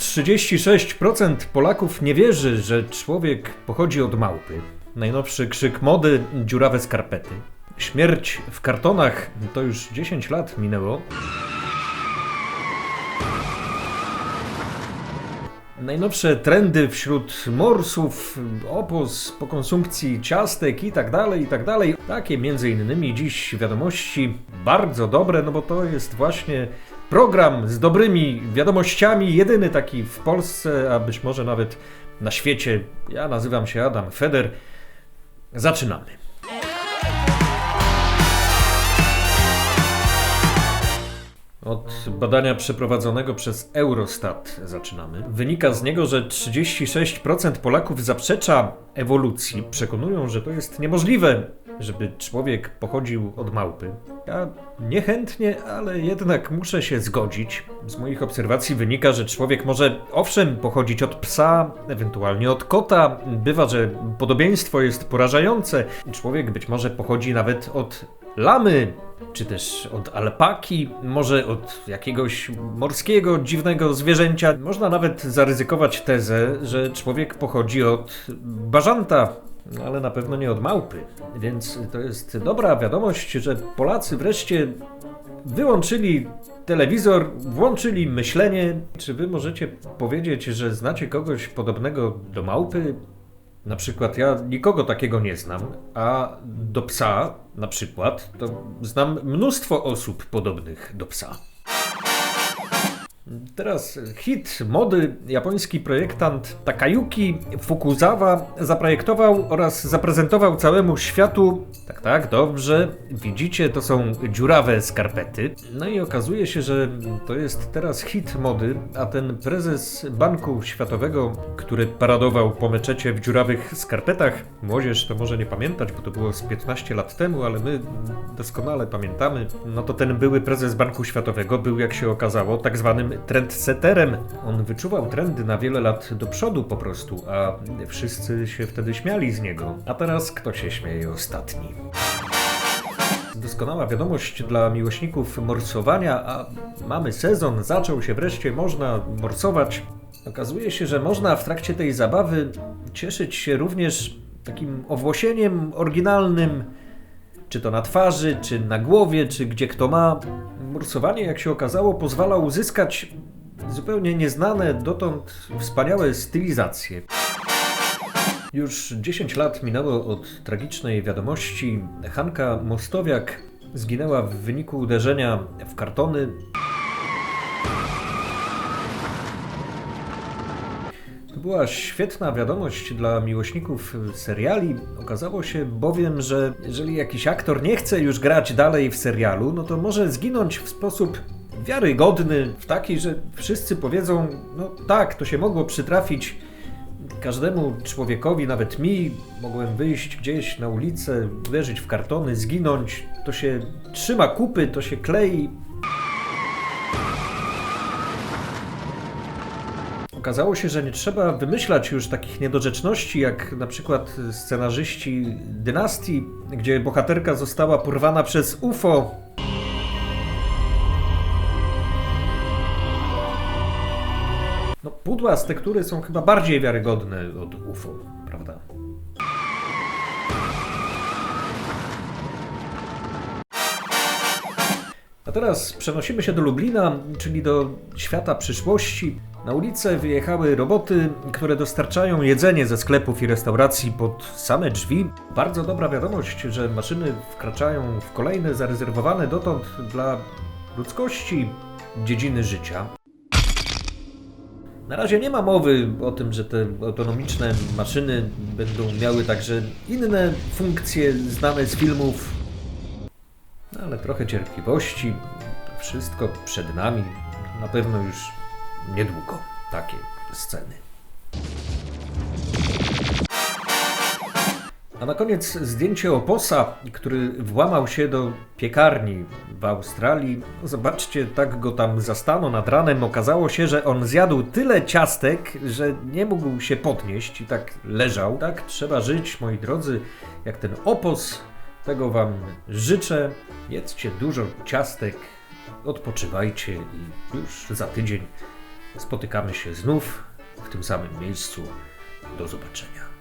36% Polaków nie wierzy, że człowiek pochodzi od małpy. Najnowszy krzyk mody dziurawe skarpety. Śmierć w kartonach to już 10 lat minęło. Najnowsze trendy wśród morsów, opos po konsumpcji ciastek i tak dalej, i tak dalej. Takie między innymi dziś wiadomości bardzo dobre, no bo to jest właśnie program z dobrymi wiadomościami, jedyny taki w Polsce, a być może nawet na świecie. Ja nazywam się Adam Feder. Zaczynamy. Od badania przeprowadzonego przez Eurostat zaczynamy. Wynika z niego, że 36% Polaków zaprzecza ewolucji. Przekonują, że to jest niemożliwe, żeby człowiek pochodził od małpy. Ja niechętnie, ale jednak muszę się zgodzić. Z moich obserwacji wynika, że człowiek może owszem pochodzić od psa, ewentualnie od kota. Bywa, że podobieństwo jest porażające. Człowiek być może pochodzi nawet od lamy, czy też od alpaki, może od jakiegoś morskiego, dziwnego zwierzęcia. Można nawet zaryzykować tezę, że człowiek pochodzi od bażanta, ale na pewno nie od małpy. Więc to jest dobra wiadomość, że Polacy wreszcie wyłączyli telewizor, włączyli myślenie. Czy wy możecie powiedzieć, że znacie kogoś podobnego do małpy? Na przykład ja nikogo takiego nie znam, a do psa na przykład to znam mnóstwo osób podobnych do psa. Teraz hit mody. Japoński projektant Takayuki Fukuzawa zaprojektował oraz zaprezentował całemu światu. Tak, tak, dobrze. Widzicie, to są dziurawe skarpety. No i okazuje się, że to jest teraz hit mody, a ten prezes Banku Światowego, który paradował po meczecie w dziurawych skarpetach, młodzież to może nie pamiętać, bo to było z 15 lat temu, ale my doskonale pamiętamy. No to ten były prezes Banku Światowego był, jak się okazało, tak zwanym trendseterem. On wyczuwał trendy na wiele lat do przodu po prostu, a wszyscy się wtedy śmiali z niego. A teraz kto się śmieje ostatni? Doskonała wiadomość dla miłośników morsowania, a mamy sezon, zaczął się wreszcie, można morsować. Okazuje się, że można w trakcie tej zabawy cieszyć się również takim owłosieniem oryginalnym, czy to na twarzy, czy na głowie, czy gdzie kto ma. Morsowanie, jak się okazało, pozwala uzyskać zupełnie nieznane dotąd wspaniałe stylizacje. Już 10 lat minęło od tragicznej wiadomości. Hanka Mostowiak zginęła w wyniku uderzenia w kartony. To była świetna wiadomość dla miłośników seriali. Okazało się bowiem, że jeżeli jakiś aktor nie chce już grać dalej w serialu, no to może zginąć w sposób wiarygodny, w taki, że wszyscy powiedzą: No tak, to się mogło przytrafić każdemu człowiekowi, nawet mi. Mogłem wyjść gdzieś na ulicę, uderzyć w kartony, zginąć. To się trzyma kupy, to się klei. Okazało się, że nie trzeba wymyślać już takich niedorzeczności, jak na przykład scenarzyści dynastii, gdzie bohaterka została porwana przez UFO. No, pudła z tektury są chyba bardziej wiarygodne od UFO, prawda? A teraz przenosimy się do Lublina, czyli do świata przyszłości. Na ulicę wyjechały roboty, które dostarczają jedzenie ze sklepów i restauracji pod same drzwi. Bardzo dobra wiadomość, że maszyny wkraczają w kolejne zarezerwowane dotąd dla ludzkości dziedziny życia. Na razie nie ma mowy o tym, że te autonomiczne maszyny będą miały także inne funkcje znane z filmów. Ale trochę cierpliwości. Wszystko przed nami. Na pewno już niedługo takie sceny. A na koniec zdjęcie oposa, który włamał się do piekarni w Australii. Zobaczcie, tak go tam zastano nad ranem. Okazało się, że on zjadł tyle ciastek, że nie mógł się podnieść i tak leżał. Tak trzeba żyć, moi drodzy, jak ten opos. Tego Wam życzę. Jedzcie dużo ciastek, odpoczywajcie i już za tydzień Spotykamy się znów w tym samym miejscu. Do zobaczenia.